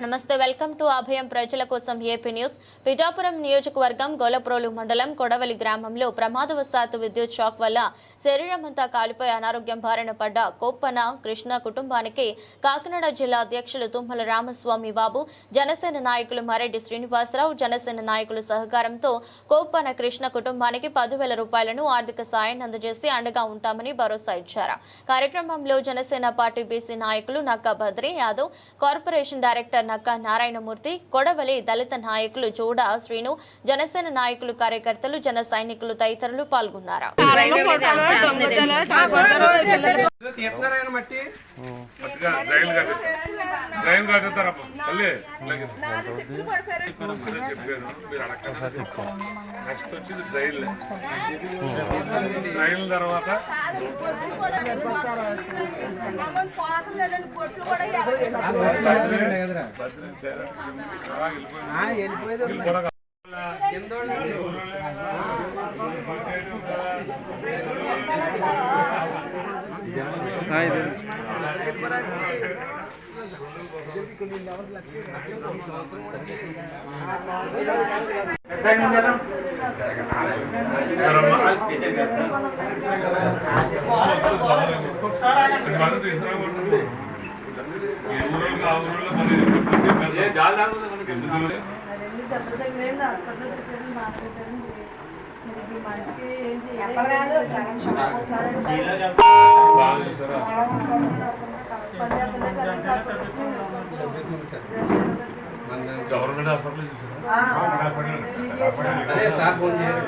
నమస్తే welcome to అభయం ప్రజల కోసం ఏపీ న్యూస్. పిఠాపురం నియోజకవర్గం గొలప్రోలు మండలం కొడవలి గ్రామంలో ప్రమాదవశాత్తు విద్యుత్ షాక్ వల్ల శరీరమంతా కాలిపోయి అనారోగ్యం బారిన పడ్డ కోప్పన కృష్ణ కుటుంబానికి కాకినాడ జిల్లా అధ్యక్షులు తుమ్మల రామస్వామి బాబు జనసేన నాయకులు మరెడ్డి శ్రీనివాసరావు జనసేన నాయకుల సహకారంతో కోప్పన కృష్ణ కుటుంబానికి పదివేల రూపాయలను ఆర్థిక సాయాన్ని అందజేసి అండగా ఉంటామని భరోసా ఇచ్చారు. కార్యక్రమంలో జనసేన పార్టీ బీసీ నాయకులు నక్కా బద్రి యాదవ్ కార్పొరేషన్ డైరెక్టర్ నక్క నారాయణమూర్తి కొడవలి దళిత నాయకులు చూడ శ్రీను జనసేన నాయకులు కార్యకర్తలు జన సైనికులు తదితరులు పాల్గొన్నారు. చెప్పాను నెక్స్ట్ వచ్చింది డ్రైన్ డ్రైన్ తర్వాత కదరా దెబ్బలు తగిలేండి హాస్పిటల్ చూసారు మార్చేశారు మరి ఈ మనిషికి ఏం చేయాలి బాగా చూసారా? గవర్నమెంట్ హాస్పిటల్ చూసారా? అదే సార్ ఫోన్ చేయాలి.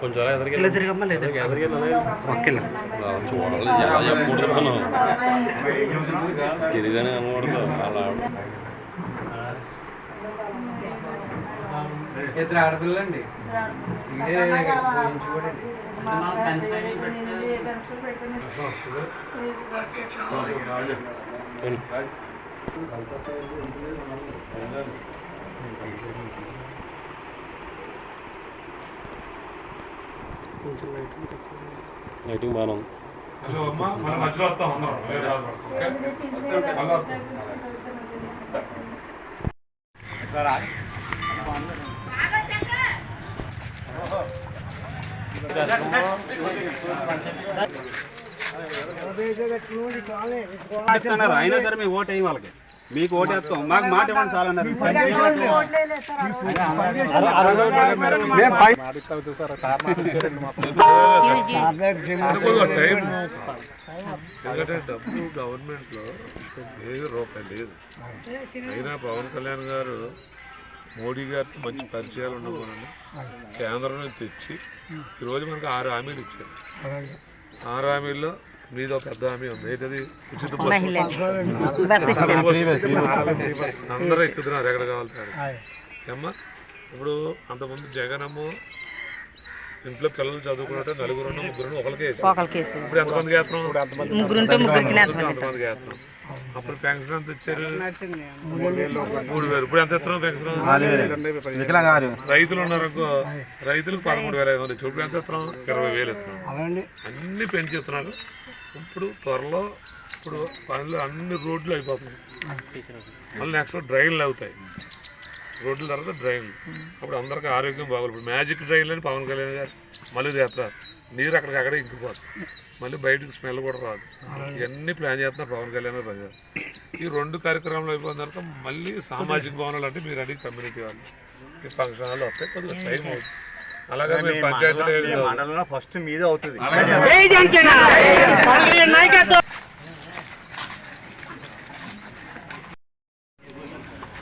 కొంచెం అలా ఎదురుగా ఇలా తిరగమ్మా లేదు? పక్కన చూడాలి చెప్పకూడదు తిరిగానే అనకూడదు అలా ఇద్దరు ఆడపిల్లండి లైటింగ్ బాగానే ఉంది. హలో అమ్మా మన మధ్యలో వస్తాం అందరం. ఓకే? వస్తాం. అయినా సరే మీ ఓటు వేయం వాళ్ళకి. మీకు ఓటు వేస్తాం. మాకు మాట ఇవ్వండి చాలా అన్నారు. ఎందుకంటే డబ్బు గవర్నమెంట్లో లేదు రూపాయి లేదు. అయినా పవన్ కళ్యాణ్ గారు మోడీ గారితో మంచి పరిచయాలు ఉండకూడదు కేంద్రం నుంచి తెచ్చి ఈరోజు మనకు ఆరు హామీలు ఇచ్చారు. ఆరు హామీల్లో మీది ఒక పెద్ద హామీ ఉంది. ఏంటది? ఉచిత అందరూ ఎక్కుతున్నారు ఎక్కడ కావాలి ఏమ్మా? ఇప్పుడు అంతకుముందు జగనము ఇంట్లో పిల్లలు చదువుకున్నట్టు నలుగురు ముగ్గురు ఒకరికే. ఇప్పుడు అప్పుడు పెన్షన్ ఎంత ఇచ్చారు? మూడు వేలు. ఇప్పుడు ఎంత ఇస్తున్నాం పెన్షన్? రైతులు ఉన్నారు అనుకో రైతులకు పదమూడు వేల ఐదు వందలు ఇప్పుడు ఎంత ఇస్తున్నాం? ఇరవై వేలు ఇస్తున్నాం. అన్ని పెంచి ఇస్తున్నారు. ఇప్పుడు త్వరలో ఇప్పుడు పనులు అన్ని రోడ్లు అయిపోతున్నాయి. మళ్ళీ నెక్స్ట్ డ్రైన్లు అవుతాయి. రోడ్ల తర్వాత డ్రైన్లు అప్పుడు అందరికీ ఆరోగ్యం ఇప్పుడు మ్యాజిక్ డ్రైన్లు అని పవన్ కళ్యాణ్ గారు మళ్ళీ చేస్తారు నీరు అక్కడికక్కడే ఇంకిపోతుంది మళ్ళీ బయటకు స్మెల్ కూడా రాదు. ఇవన్నీ ప్లాన్ చేస్తున్నారు పవన్ కళ్యాణ్ గారు ప్రజలు. ఈ రెండు కార్యక్రమాలు అయిపోయిన తర్వాత మళ్ళీ సామాజిక భవనాలు అంటే మీరు అడిగి కమ్యూనిటీ వాళ్ళు. ఈ ఫంక్షన్ హాల్ వస్తాయి కొద్దిగా టైం అవుతుంది. అలాగే మండలంలో ఫస్ట్ మీదే అవుతుంది.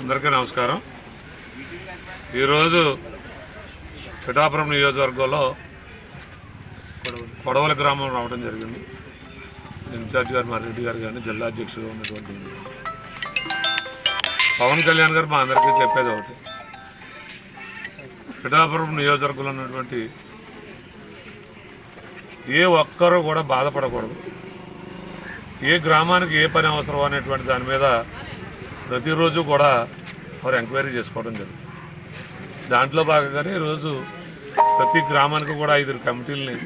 అందరికీ నమస్కారం. ఈరోజు పిఠాపురం నియోజకవర్గంలో కొడవల గ్రామం రావడం జరిగింది. ఇన్ఛార్జ్ గారు మారెడ్డి గారు కానీ జిల్లా అధ్యక్షుడు ఉన్నటువంటి పవన్ కళ్యాణ్ గారు మా అందరికీ చెప్పేది ఒకటి. పిఠాపురం నియోజకవర్గంలో ఉన్నటువంటి ఏ ఒక్కరూ కూడా బాధపడకూడదు. ఏ గ్రామానికి ఏ పని అవసరం అనేటువంటి దాని మీద ప్రతిరోజు కూడా వారు ఎంక్వైరీ చేసుకోవడం జరుగుతుంది. దాంట్లో భాగంగానే ఈరోజు ప్రతి గ్రామానికి కూడా ఐదు కమిటీలని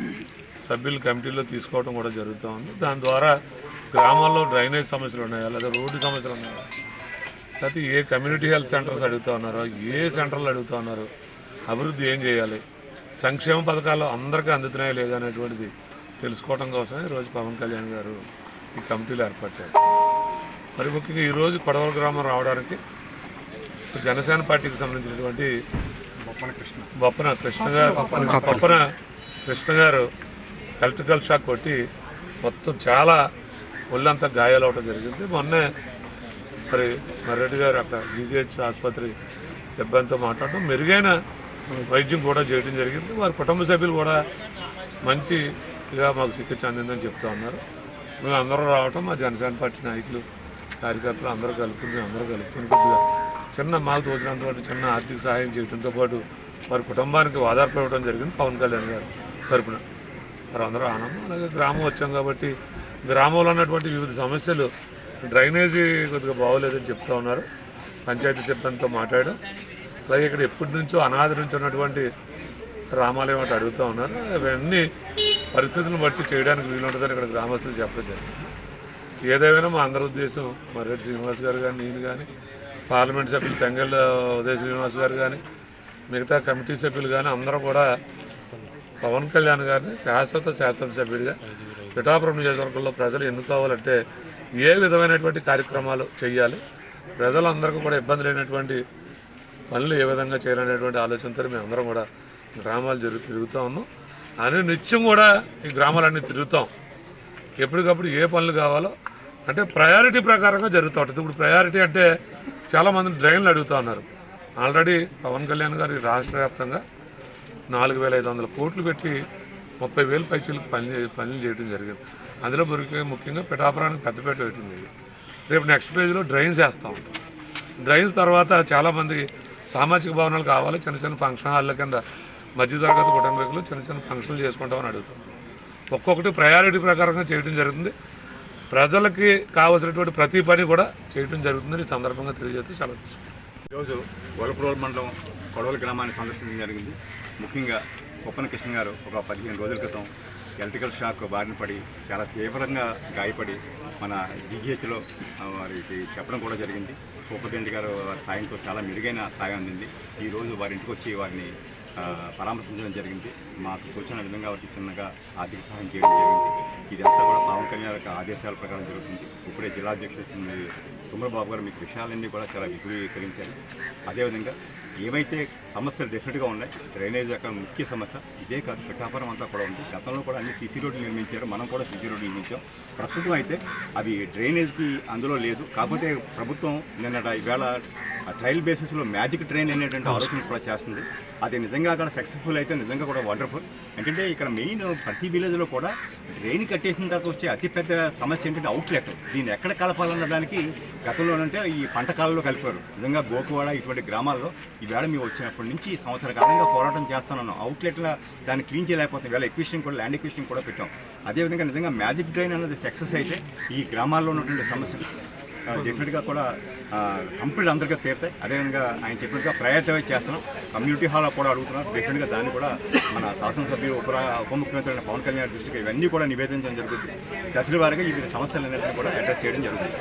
సభ్యులు కమిటీలో తీసుకోవడం కూడా జరుగుతూ ఉంది. దాని ద్వారా గ్రామాల్లో డ్రైనేజ్ సమస్యలు ఉన్నాయా లేదా రోడ్డు సమస్యలు ఉన్నాయా? లేకపోతే ఏ కమ్యూనిటీ హెల్త్ సెంటర్స్ అడుగుతూ ఉన్నారో ఏ సెంటర్లు అడుగుతూ ఉన్నారో అభివృద్ధి ఏం చేయాలి సంక్షేమ పథకాలు అందరికీ అందుతున్నాయా లేదా అనేటువంటిది తెలుసుకోవడం కోసమే ఈరోజు పవన్ కళ్యాణ్ గారు ఈ కమిటీలు ఏర్పాటు మరి ముఖ్యంగా ఈరోజు కొడవల గ్రామం రావడానికి జనసేన పార్టీకి సంబంధించినటువంటి బొప్పన కృష్ణ. గారు బొప్పన కృష్ణ. గారు ఎలక్ట్రికల్ షాక్ కొట్టి మొత్తం చాలా ఒళ్ళంతా గాయాలు అవడం జరిగింది. మొన్నే మరి మర్రెడ్డి గారు అక్కడ జీజీహెచ్ ఆసుపత్రి సిబ్బందితో మాట్లాడడం. మెరుగైన వైద్యం కూడా చేయడం జరిగింది. వారి కుటుంబ సభ్యులు కూడా మంచిగా మాకు చికిత్స అందిందని చెప్తా ఉన్నారు. మేము అందరూ రావటం మా జనసేన పార్టీ నాయకులు కార్యకర్తలు అందరూ కలుపుకుని అందరూ కలుపుకుని కొద్దిగా చిన్న మాకు తోచినంత చిన్న ఆర్థిక సహాయం చేయడంతో పాటు వారి కుటుంబానికి ఆధారపడి జరిగింది పవన్ కళ్యాణ్ గారు తరపున. వారు అందరూ ఆనందం అలాగే గ్రామం వచ్చాం కాబట్టి గ్రామంలో ఉన్నటువంటి వివిధ సమస్యలు డ్రైనేజీ కొద్దిగా బాగోలేదని చెప్తా ఉన్నారు. పంచాయతీ సిబ్బందితో మాట్లాడాం. అలాగే ఇక్కడ ఎప్పటి నుంచో అనాథ నుంచి ఉన్నటువంటి రామాలయం అంటే అడుగుతూ ఉన్నారు. అవన్నీ పరిస్థితులను బట్టి చేయడానికి వీలుంటుందని ఇక్కడ గ్రామస్తులు చెప్పడం జరిగింది. ఏదేమైనా మా అందరి ఉద్దేశం. మర్రెడ్డి శ్రీనివాస్ గారు కానీ నేను కానీ పార్లమెంట్ సభ్యులు తెంగల్ ఉదయ శ్రీనివాస్ గారు కానీ మిగతా కమిటీ సభ్యులు కానీ అందరూ కూడా పవన్ కళ్యాణ్ గారిని శాశ్వత శాసనసభ్యుడిగా పిఠాపురం నియోజకవర్గంలో ప్రజలు ఎన్నుకోవాలంటే ఏ విధమైనటువంటి కార్యక్రమాలు చేయాలి ప్రజలందరికీ కూడా ఇబ్బంది లేనటువంటి పనులు ఏ విధంగా చేయాలనేటువంటి ఆలోచనతో మేము అందరం కూడా గ్రామాలు జరుగు తిరుగుతూ ఉన్నాం. అని నిత్యం కూడా ఈ గ్రామాలన్నీ తిరుగుతాం. ఎప్పటికప్పుడు ఏ పనులు కావాలో అంటే ప్రయారిటీ ప్రకారంగా జరుగుతూ ఉంటుంది. ఇప్పుడు ప్రయారిటీ అంటే చాలామంది డ్రైన్లు అడుగుతూ ఉన్నారు. ఆల్రెడీ పవన్ కళ్యాణ్ గారి రాష్ట్ర వ్యాప్తంగా నాలుగు వేల ఐదు వందల కోట్లు పెట్టి ముప్పై వేల పైచీలకు పని పనులు చేయడం జరిగింది. అందులో మురికి ముఖ్యంగా పిఠాపురానికి పెద్దపేట పెట్టింది రేపు నెక్స్ట్ ఫేజ్లో డ్రైన్స్ వేస్తాం డ్రైన్స్ తర్వాత చాలామంది సామాజిక భవనాలు కావాలి చిన్న చిన్న ఫంక్షన్ హాల్ల కింద మధ్యతరగతి కుటుంబీకులు చిన్న చిన్న ఫంక్షన్లు చేసుకుంటామని అడుగుతాం. ఒక్కొక్కటి ప్రయారిటీ ప్రకారంగా చేయడం జరుగుతుంది. ప్రజలకి కావాల్సినటువంటి ప్రతి పని కూడా చేయడం జరుగుతుందని ఈ సందర్భంగా తెలియజేస్తూ సెలవు ఈరోజు వలపురోల్ మండలం కొడవల గ్రామాన్ని సందర్శించడం జరిగింది. ముఖ్యంగా కుప్పన కృష్ణ గారు ఒక పదిహేను రోజుల క్రితం ఎలక్ట్రికల్ షాక్ బారిన పడి చాలా తీవ్రంగా గాయపడి మన జీజీహెచ్లో వారికి చెప్పడం కూడా జరిగింది. సూపరింటెండెంట్ గారు వారి సాయంతో చాలా మెరుగైన సాయం అందింది. ఈరోజు వారి ఇంటికి వచ్చి వారిని పరామర్శించడం జరిగింది. మాకు తోచిన విధంగా వారికి చిన్నగా ఆర్థిక సహాయం చేయడం జరిగింది. ఇదంతా కూడా పవన్ కళ్యాణ్ యొక్క ఆదేశాల ప్రకారం జరుగుతుంది. ఇప్పుడే జిల్లా అధ్యక్షుడు తుమ్మలబాబు గారు మీకు విషయాలన్నీ కూడా చాలా విపులీకరించారు. అదేవిధంగా ఏవైతే సమస్యలు డెఫినెట్గా ఉన్నాయి డ్రైనేజ్ యొక్క ముఖ్య సమస్య ఇదే కాదు పిఠాపురం అంతా కూడా ఉంది. గతంలో కూడా అన్ని సీసీ రోడ్లు నిర్మించారు మనం కూడా సీసీ రోడ్లు నిర్మించాం. ప్రస్తుతం అయితే అవి డ్రైనేజ్కి అందులో లేదు. కాకపోతే ప్రభుత్వం నిన్నట ఈవేళ ట్రయల్ బేసిస్లో మ్యాజిక్ ట్రైన్ అనేటువంటి ఆలోచన కూడా చేస్తుంది. అది నిజంగా అక్కడ సక్సెస్ఫుల్ అయితే నిజంగా కూడా వండర్ఫుల్. ఎందుకంటే ఇక్కడ మెయిన్ ప్రతి విలేజ్లో కూడా డ్రైన్ కట్టేసిన తర్వాత వచ్చే అతిపెద్ద సమస్య ఏంటంటే అవుట్లెట్ దీన్ని ఎక్కడ కలపాలన్న దానికి గతంలోనంటే ఈ పంట కాలంలో కలిపారు. నిజంగా గోకువాడ ఇటువంటి గ్రామాల్లో ఈవేళ మేము వచ్చినప్పటి నుంచి సంవత్సర కాలంగా పోరాటం చేస్తున్నాను. అవుట్లెట్ల దాన్ని క్లీన్ చేయలేకపోతే వేళ ఎక్విషన్ కూడా ల్యాండ్ ఎక్విషన్ కూడా పెట్టాం. అదేవిధంగా నిజంగా మ్యాజిక్ డ్రైన్ అన్నది సక్సెస్ అయితే ఈ గ్రామాల్లో ఉన్నటువంటి సమస్యలు డెఫినెట్గా కూడా కంప్లీట్ అందరికీ తీరుతాయి. అదేవిధంగా ఆయన చెప్పినట్టుగా ప్రయారిటైజ్ చేస్తున్నాం. కమ్యూనిటీ హాల్ కూడా అడుగుతున్నాం. డెఫినెట్గా దాన్ని కూడా మన శాసనసభ్యులు ఉప ఉప ముఖ్యమంత్రి పవన్ కళ్యాణ్ దృష్టికి ఇవన్నీ కూడా నివేదించడం జరుగుతుంది. దశల వారిగా ఈ సమస్యలు అనేవి కూడా అడ్రస్ చేయడం జరుగుతుంది.